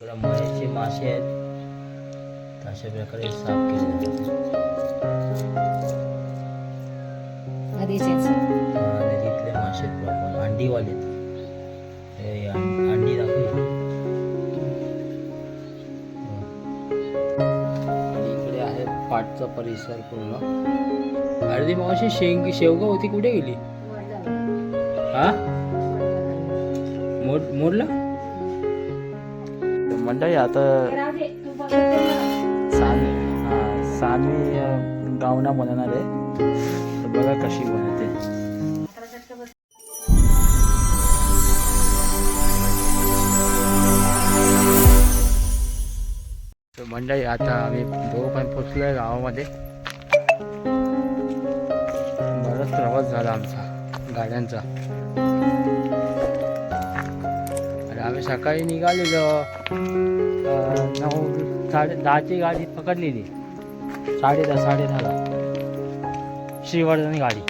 तर मळ्याचे मासे आहेत. अशा प्रकारे साफ केले नदीतले मासे प्रॉपर अंडीवाले अंडी दाखव इकडे आहे पाटचा परिसर पूर्ण. अर्धी मावशी शेंग शेवगा होती कुठे गेली? हा? मोड मोडला मंडळी आता सामी हा, सामी गावना बनवणार आहे. बघा कशी बनवते. मंडळी आता आम्ही दोघं पण पोचलो आहे गावामध्ये. बराच प्रवास झाला आमचा गाड्यांचा. आम्ही सकाळी निघालेलो नऊ साडे दहाची गाडी पकडलेली. साडे दहा साडे दहाला श्रीवर्धन गाडी.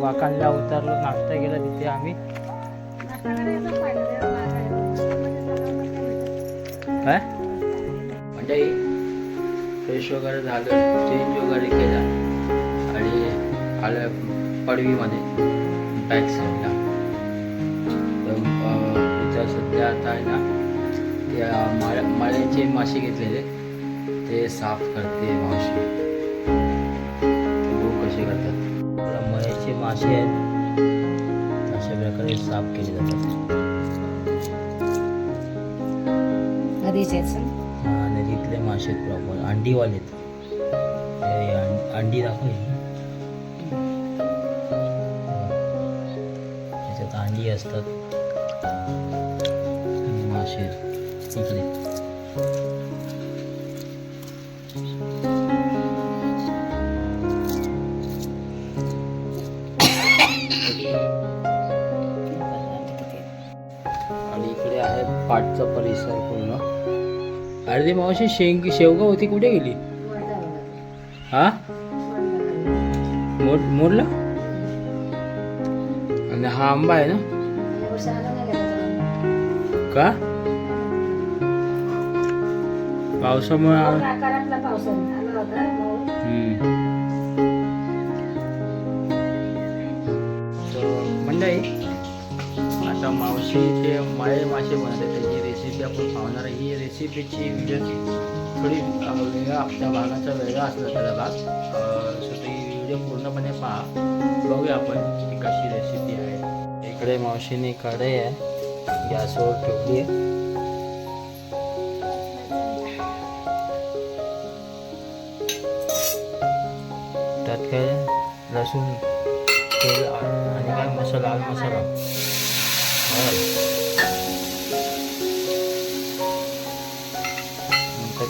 वाकानला उतरलो नाश्ता केला तिथे आम्ही. काय? म्हणजे फ्रेश वगैरे झालं चेंज वगैरे केला. आणि आलं पडवीमध्ये बॅक साईडला आता आहे ना माळ्या माळ्याचे मासे घेतलेले. ते साफ करते बघू कसे करतात? मळ्याचे मासे आहेत. अशा प्रकारे साफ केले जातात. नदीतले मासे आहेत प्रॉपर अंडीवाले. हे अंडी दाखव. त्याच्यात अंडी असतात. आहेत. इकडे आणि इकडे आहे पाटचा परिसर पूर्ण. अर्धी मावशी शेंग शेवगा होती कुठे गेली? हा? मोड मोडला आणि हा आंबा आहे ना? का? पावसामुळे. तर मंडळी आता मावशी ते माळे मासे बनवते त्याची रेसिपी आपण पाहणार ही रेसिपीची व्हिडिओ थोडी वेगळा आपल्या भागाचा वेगळा असला त्याला भाग. सो ती व्हिडिओ पूर्णपणे पहा. बघूया आपण ती कशी रेसिपी आहे. इकडे मावशीने कढई आहे. गॅसवर ठेवली आहे. काय लसूण तेल आणि काय मसाला मसाला।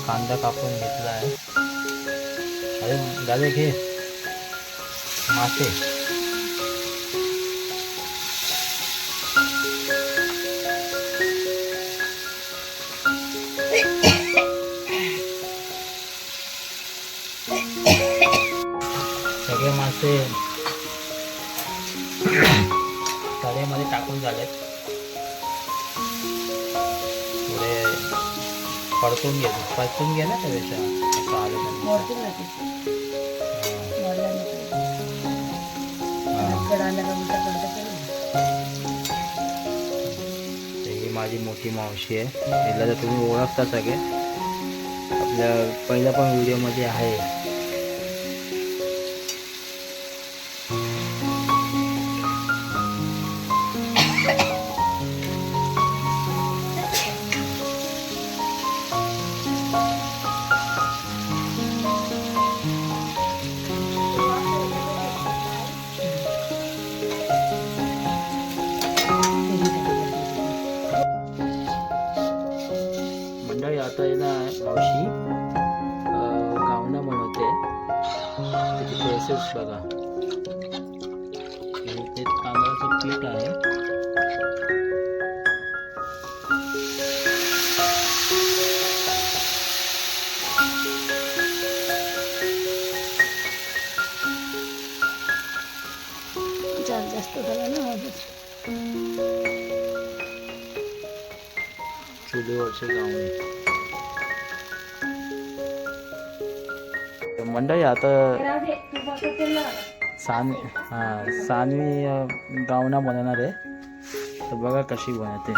कांदा कापून घेतला अरे घे सगळे मासे तळ्यामध्ये टाकून झालेत. पुढे परतून घे. परतून घे ना. तर ही. माझी मोठी मावशी आहे. तिला तर तुम्ही ओळखता सगळे. आपल्या पहिल्या पण व्हिडिओमध्ये आहे. त्याची प्रोसेस बघा हे ते तांदळाचं पीठ आहे जास्त झालं ना चुलीवरचे गावणे मंडळी आता सान हां सानवी गावना बनवणार आहे. तर बघा कशी बनवते.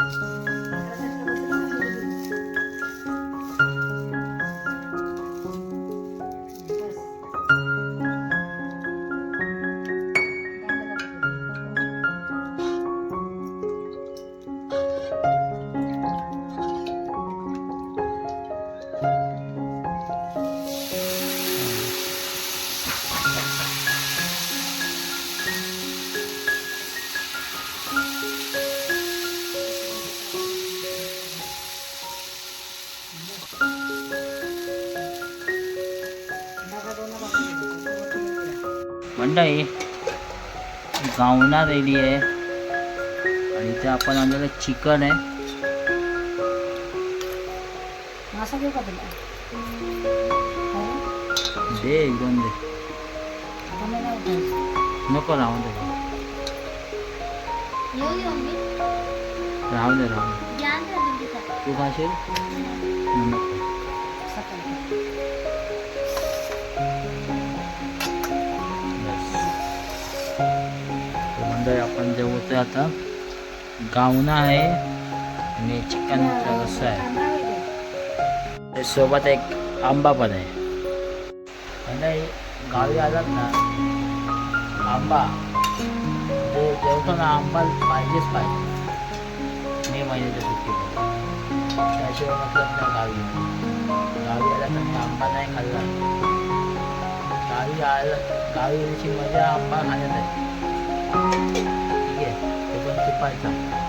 मंडळी गावना रेडी आहे. आणि इथे आपण आणलेलं चिकन आहे. दे एकदम दे. नको राहून दे. येऊ येऊ मी राहून दे राहून दे. तू खाशील? आपण जेवतोय आता गावना आहे आणि चिकन रस्सा आहे. सोबत एक आंबा पण आहे. म्हणजे नाही गावी आलात ना आंबा. ते जेवताना आंबा पाहिजेच पाहिजे. मे महिन्याच्या सुट्टीमध्ये. त्याशिवाय मतलब ना गावी. गावी आला तर मी आंबा नाही खाल्ला. गावी आला गावी यायची मजा आंबा खाण्यात आहे. ठीक आहे ते पण तुपायचा